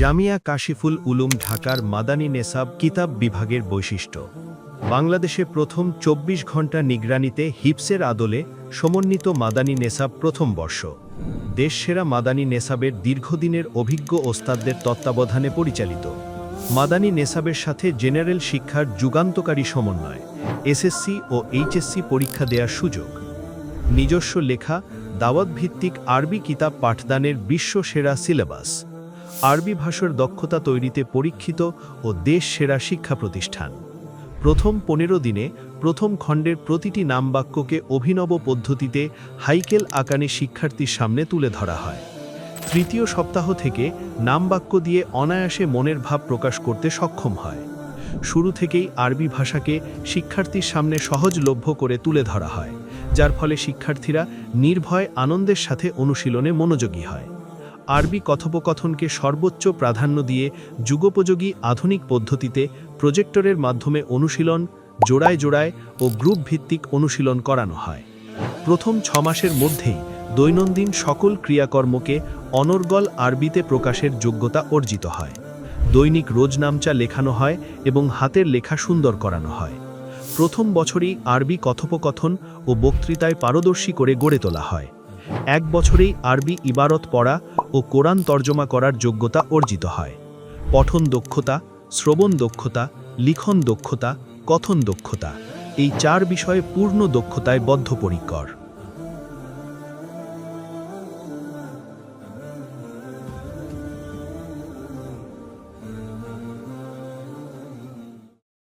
জামিয়া কাশিফুল উলুম ঢাকার মাদানী নেসাব কিতাব বিভাগের বৈশিষ্ট্য। বাংলাদেশে প্রথম ২৪ ঘণ্টা নিগরানিতে হিপসের আদলে সমন্বিত মাদানী নেসাব প্রথম বর্ষ। দেশসেরা মাদানী নেসাবের দীর্ঘদিনের অভিজ্ঞ ওস্তাদদের তত্ত্বাবধানে পরিচালিত। মাদানী নেসাবের সাথে জেনারেল শিক্ষার যুগান্তকারী সমন্বয়, এসএসসি ও এইচএসসি পরীক্ষা দেওয়ার সুযোগ। নিজস্ব লেখা, দাওয়াত ভিত্তিক আরবি কিতাব পাঠদানের বিশ্ব সেরা সিলেবাস। আরবি ভাষার দক্ষতা তৈরিতে পরীক্ষিত ও দেশ সেরা শিক্ষা প্রতিষ্ঠান। প্রথম পনেরো দিনে প্রথম খণ্ডের প্রতিটি নামবাক্যকে অভিনব পদ্ধতিতে হাইকেল আকানে শিক্ষার্থীর সামনে তুলে ধরা হয়। তৃতীয় সপ্তাহ থেকে নামবাক্য দিয়ে অনায়াসে মনের ভাব প্রকাশ করতে সক্ষম হয়। শুরু থেকেই আরবি ভাষাকে শিক্ষার্থীর সামনে সহজলভ্য করে তুলে ধরা হয়, যার ফলে শিক্ষার্থীরা নির্ভয় আনন্দের সাথে অনুশীলনে মনোযোগী হয়। আরবি কথোপকথনকে সর্বোচ্চ প্রাধান্য দিয়ে যুগোপযোগী আধুনিক পদ্ধতিতে প্রজেক্টরের মাধ্যমে অনুশীলন, জোড়ায় জোড়ায় ও গ্রুপ ভিত্তিক অনুশীলন করানো হয়। প্রথম ছ মাসের মধ্যেই দৈনন্দিন সকল ক্রিয়াকর্মকে অনর্গল আরবিতে প্রকাশের যোগ্যতা অর্জিত হয়। দৈনিক রোজনামচা লেখানো হয় এবং হাতের লেখা সুন্দর করানো হয়। প্রথম বছরই আরবি কথোপকথন ও বক্তৃতায় পারদর্শী করে গড়ে তোলা হয়। এক বছরেই আরবি ইবারত পড়া ও কোরআন তর্জমা করার যোগ্যতা অর্জিত হয়। পঠন দক্ষতা, শ্রবণ দক্ষতা, লিখন দক্ষতা, কথন দক্ষতা এই চার বিষয়ে পূর্ণ দক্ষতায় বদ্ধপরিকর।